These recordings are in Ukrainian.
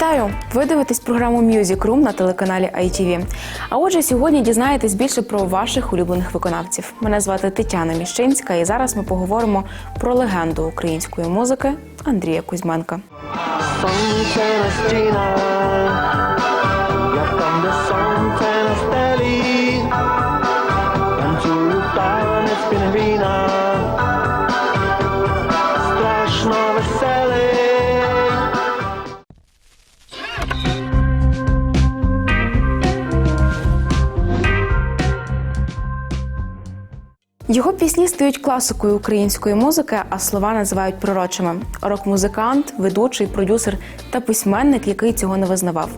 Вітаю! Ви дивитесь програму Music Room на телеканалі ITV. А отже, сьогодні дізнаєтесь більше про ваших улюблених виконавців. Мене звати Тетяна Міщинська, і зараз ми поговоримо про легенду української музики Андрія Кузьменка. Його пісні стають класикою української музики, а слова називають пророчими. Рок-музикант, ведучий, продюсер та письменник, який цього не визнавав.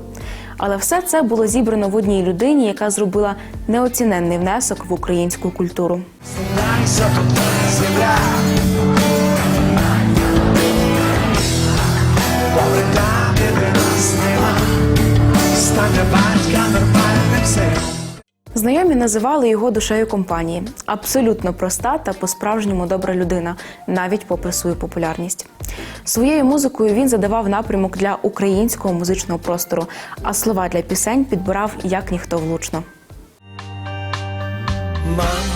Але все це було зібрано в одній людині, яка зробила неоціненний внесок в українську культуру. Знайомі називали його душею компанії. Абсолютно проста та по-справжньому добра людина, навіть попри свою популярність. Своєю музикою він задавав напрямок для українського музичного простору, а слова для пісень підбирав як ніхто влучно. Мам,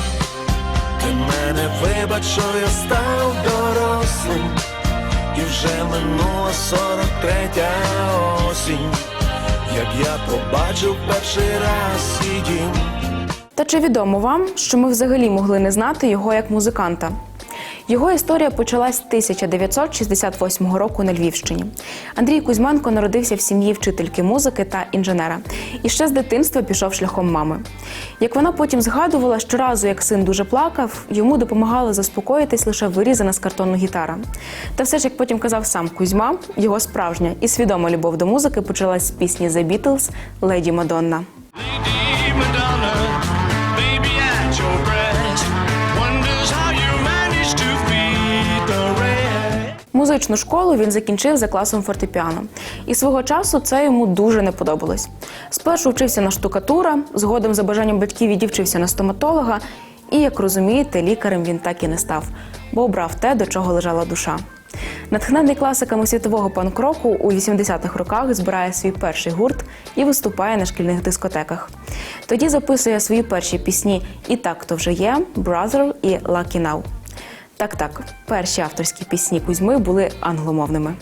ти мене вибач, що я став дорослим, і вже минула сорок третя осінь, як я побачив перший раз свій дім. Та чи відомо вам, що ми взагалі могли не знати його як музиканта? Його історія почалась 1968 року на Львівщині. Андрій Кузьменко народився в сім'ї вчительки музики та інженера і ще з дитинства пішов шляхом мами. Як вона потім згадувала, щоразу, як син дуже плакав, йому допомагала заспокоїтись лише вирізана з картону гітара. Та все ж, як потім казав сам Кузьма, його справжня і свідома любов до музики почалась з пісні The Beatles «Леді Мадонна». Музичну школу він закінчив за класом фортепіано. І свого часу це йому дуже не подобалось. Спершу вчився на штукатура, згодом за бажанням батьків відівчився на стоматолога. І, як розумієте, лікарем він так і не став, бо обрав те, до чого лежала душа. Натхнений класиками світового панк-року у 80-х роках збирає свій перший гурт і виступає на шкільних дискотеках. Тоді записує свої перші пісні І так то вже є, Brother і Lucky Now. Так, так, перші авторські пісні Кузьми були англомовними.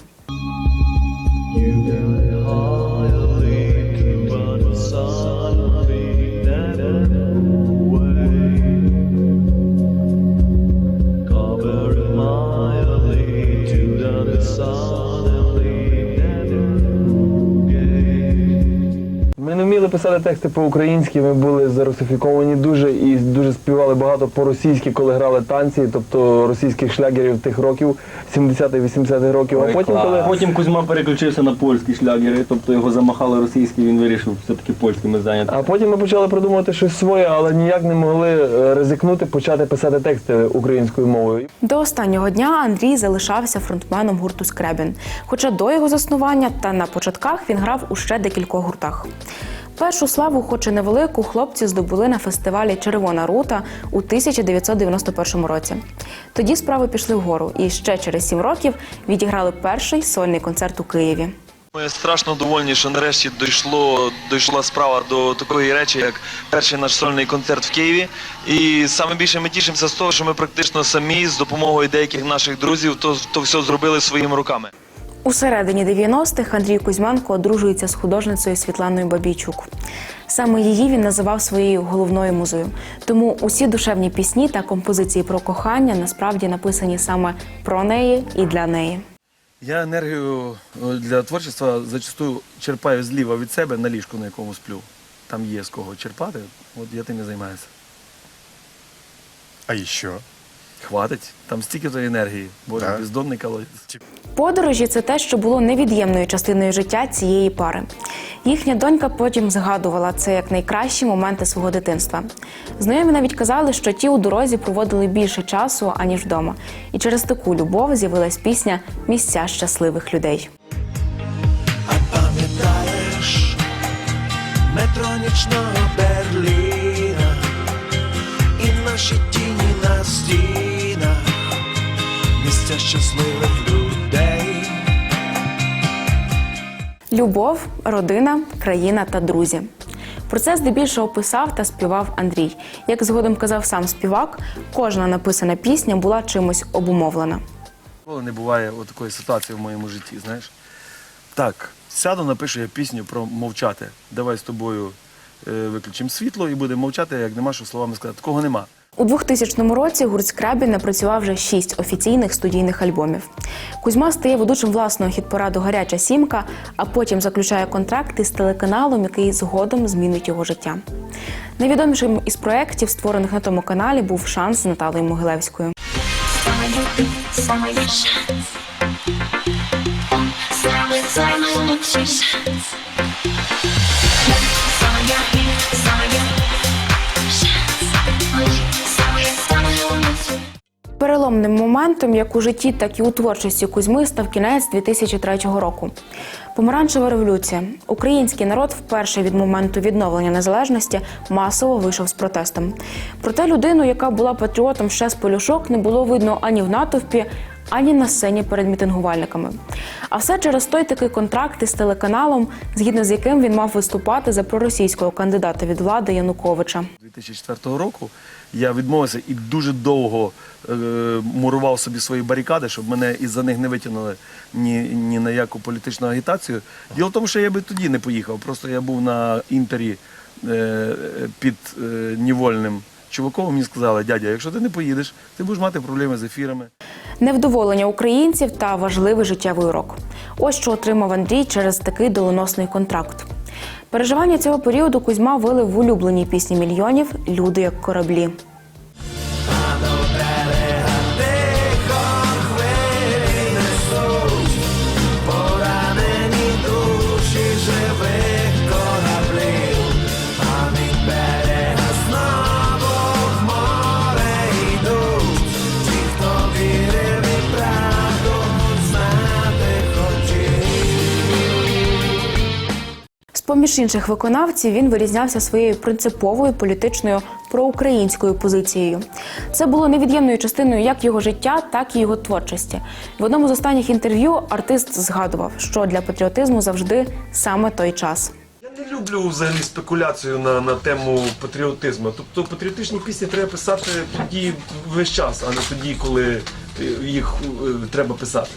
Вміли писати тексти по-українськи, ми були зарусифіковані дуже і дуже співали багато по-російськи, коли грали танці, тобто російських шлягерів тих років, 70-80-х років. А потім, коли Потім Кузьма переключився на польські шлягери, тобто його замахали російські, він вирішив все-таки польськими зайняти. а потім ми почали придумувати щось своє, але ніяк не могли е, ризикнути почати писати тексти українською мовою. До останнього дня Андрій залишався фронтменом гурту Скребін. Хоча до його заснування та на початках він грав у ще декількох гуртах. Першу славу, хоч і невелику, хлопці здобули на фестивалі Червона рута у 1991 році. Тоді справи пішли вгору, і ще через сім років відіграли перший сольний концерт у Києві. Ми страшно довольні, що нарешті дійшло, дійшла справа до такої речі, як перший наш сольний концерт в Києві. І саме більше ми тішимося з того, що ми практично самі з допомогою деяких наших друзів то, то все зробили своїми руками. У середині 90-х Андрій Кузьменко одружується з художницею Світланою Бабійчук. Саме її він називав своєю головною музою. Тому усі душевні пісні та композиції про кохання насправді написані саме про неї і для неї. Я енергію е, для творчества зачастую черпаю зліва від себе на ліжку, на якому сплю. Там є з кого черпати, от я тим і займаюся. А еще? Хватить, там стільки тої енергії, боже, Да. бездонний колодязь. Подорожі це те, що було невід'ємною частиною життя цієї пари. Їхня донька потім згадувала це як найкращі моменти свого дитинства. Знайомі навіть казали, що ті у дорозі проводили більше часу, аніж вдома. І через таку любов з'явилась пісня Місця щасливих людей. А пам'ятаєш, вічного Берліна, і наші тіні на місця щасливих людей. Любов, родина, країна та друзі. Про це здебільшого писав та співав Андрій. Як згодом казав сам співак, кожна написана пісня була чимось обумовлена. Ніколи не буває такої ситуації в моєму житті, знаєш. Так, сяду, напишу я пісню про мовчати. Давай з тобою е, виключимо світло і будемо мовчати, як нема що словами сказати. Такого нема. У 2000 році гурт Скрабін напрацював вже шість офіційних студійних альбомів. Кузьма стає ведучим власного хіт-пораду Гаряча сімка, а потім заключає контракти з телеканалом, який згодом змінить його життя. Найвідомішим із проєктів, створених на тому каналі, був шанс з Наталою Могилевською. Переломним моментом як у житті, так і у творчості Кузьми став кінець 2003 року. Помаранчева революція. Український народ вперше від моменту відновлення незалежності масово вийшов з протестом. Проте людину, яка була патріотом ще з полюшок, не було видно ані в натовпі, ані на сцені перед мітингувальниками. А все через той такий контракт із телеканалом, згідно з яким він мав виступати за проросійського кандидата від влади Януковича. 2004 року я відмовився і дуже довго е, мурував собі свої барикади, щоб мене із-за них не витягнули ні, ні на яку політичну агітацію. Діло в тому, що я би тоді не поїхав. Просто я був на інтері е, під е, Нівольним чуваком. Мені сказали, дядя, якщо ти не поїдеш, ти будеш мати проблеми з ефірами. Невдоволення українців та важливий життєвий урок. Ось що отримав Андрій через такий доленосний контракт. Переживання цього періоду Кузьма вилив в улюбленій пісні мільйонів Люди як кораблі. З-поміж інших виконавців він вирізнявся своєю принциповою політичною проукраїнською позицією. Це було невід'ємною частиною як його життя, так і його творчості. В одному з останніх інтерв'ю артист згадував, що для патріотизму завжди саме той час. Я не люблю взагалі спекуляцію на, на тему патріотизму. Тобто патріотичні пісні треба писати тоді весь час, а не тоді, коли їх е, треба писати.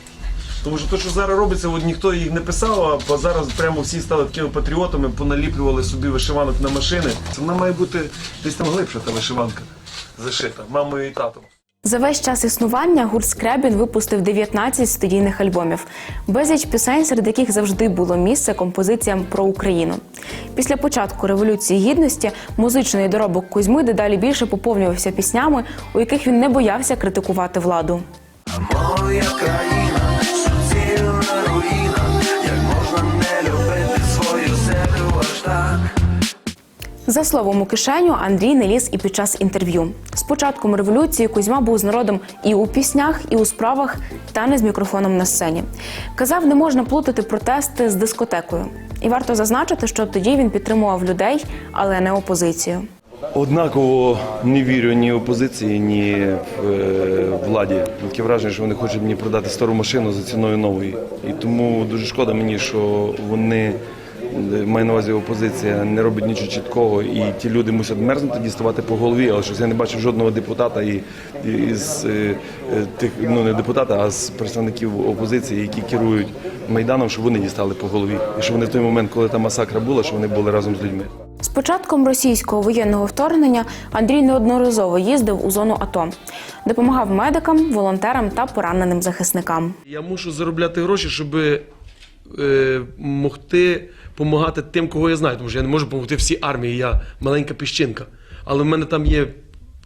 Тому що те, що зараз робиться, от ніхто їх не писав, а зараз прямо всі стали такими патріотами, поналіплювали собі вишиванок на машини. Це вона має бути десь там глибша та вишиванка зашита мамою і татом. За весь час існування гурт Скребін випустив 19 студійних альбомів, безліч пісень, серед яких завжди було місце композиціям про Україну. Після початку революції гідності музичний доробок Кузьми дедалі більше поповнювався піснями, у яких він не боявся критикувати владу. Моя країна, За словом у кишеню Андрій не ліз і під час інтерв'ю. З початком революції Кузьма був з народом і у піснях, і у справах, та не з мікрофоном на сцені. Казав, не можна плутати протести з дискотекою. І варто зазначити, що тоді він підтримував людей, але не опозицію. Однаково не вірю ні опозиції, ні е, владі. Таке враження, що вони хочуть мені продати стару машину за ціною нової. І тому дуже шкода мені, що вони маю на увазі опозиція не робить нічого чіткого, і ті люди мусять мерзнути, діставати по голові, але щось я не бачив жодного депутата і, і з е, е, тих, ну не депутата, а з представників опозиції, які керують майданом, щоб вони дістали по голові. І що вони в той момент, коли та масакра була, що вони були разом з людьми. З початком російського воєнного вторгнення Андрій неодноразово їздив у зону АТО, допомагав медикам, волонтерам та пораненим захисникам. Я мушу заробляти гроші, щоб е, могти допомагати тим, кого я знаю. Тому що я не можу допомогти всій армії, я маленька піщинка. Але в мене там є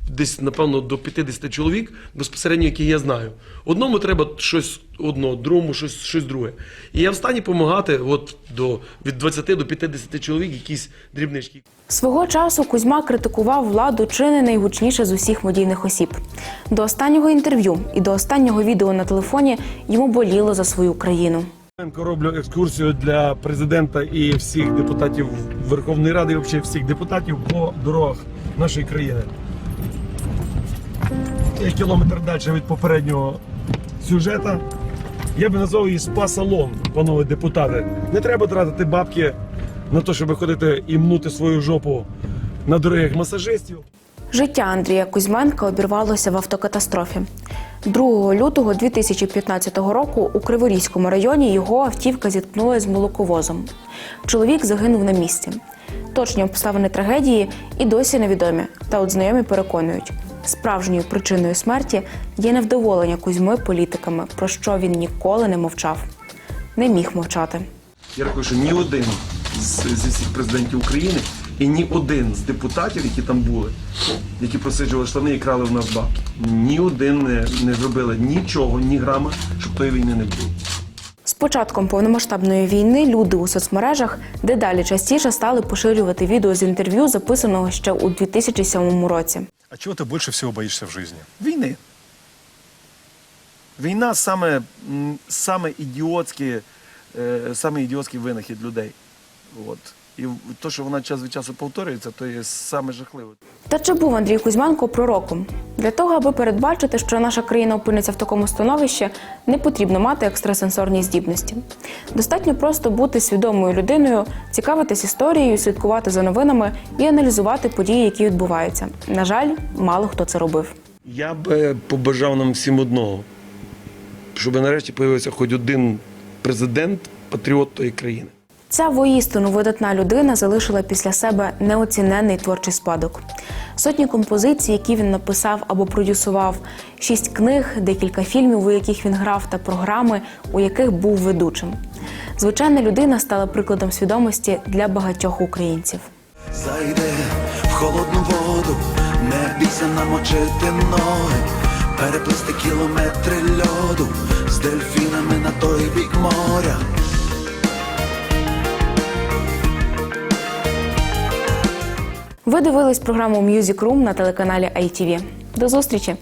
десь, напевно, до 50 чоловік безпосередньо, які я знаю. Одному треба щось одно, другому щось, щось друге. І я в стані допомагати от, до, від 20 до 50 чоловік якісь дрібнички. Свого часу Кузьма критикував владу чи не найгучніше з усіх медійних осіб. До останнього інтерв'ю і до останнього відео на телефоні йому боліло за свою країну. Роблю екскурсію для президента і всіх депутатів Верховної Ради, і взагалі всіх депутатів по дорогах нашої країни. Я кілометр далі від попереднього сюжета. Я би назвав її спа-салон, панове депутати. Не треба тратити бабки на те, щоб ходити і мнути свою жопу на дорогих масажистів. Життя Андрія Кузьменка обірвалося в автокатастрофі. 2 лютого 2015 року у Криворізькому районі його автівка зіткнулася з молоковозом. Чоловік загинув на місці. Точні обставини трагедії і досі невідомі. Та от знайомі переконують, справжньою причиною смерті є невдоволення Кузьми політиками, про що він ніколи не мовчав. Не міг мовчати. Я рахую, ні один з, зі всіх президентів України і ні один з депутатів, які там були, які просиджували штани і крали в нас бабки, ні один не, не зробили нічого, ні грама, щоб тої війни не було. З початком повномасштабної війни люди у соцмережах дедалі частіше стали поширювати відео з інтерв'ю, записаного ще у 2007 році. А чего ты больше всего боишься в жизни? Війни. Війна саме, саме ідіотський, е, саме ідіотський винахід людей. От. І те, що вона час від часу повторюється, то є саме жахливе. Та чи був Андрій Кузьменко пророком? Для того, аби передбачити, що наша країна опиниться в такому становищі, не потрібно мати екстрасенсорні здібності. Достатньо просто бути свідомою людиною, цікавитись історією, слідкувати за новинами і аналізувати події, які відбуваються. На жаль, мало хто це робив. Я би побажав нам всім одного, щоб нарешті з'явився хоч один президент, патріот тої країни. Ця воістину видатна людина залишила після себе неоціненний творчий спадок. Сотні композицій, які він написав або продюсував, шість книг, декілька фільмів, у яких він грав, та програми, у яких був ведучим. Звичайна людина стала прикладом свідомості для багатьох українців. Зайди в холодну воду, не бійся намочити ноги, переплисти кілометри льоду з дельфінами на той бік моря. Ви дивились програму Music Room на телеканалі ITV. До зустрічі!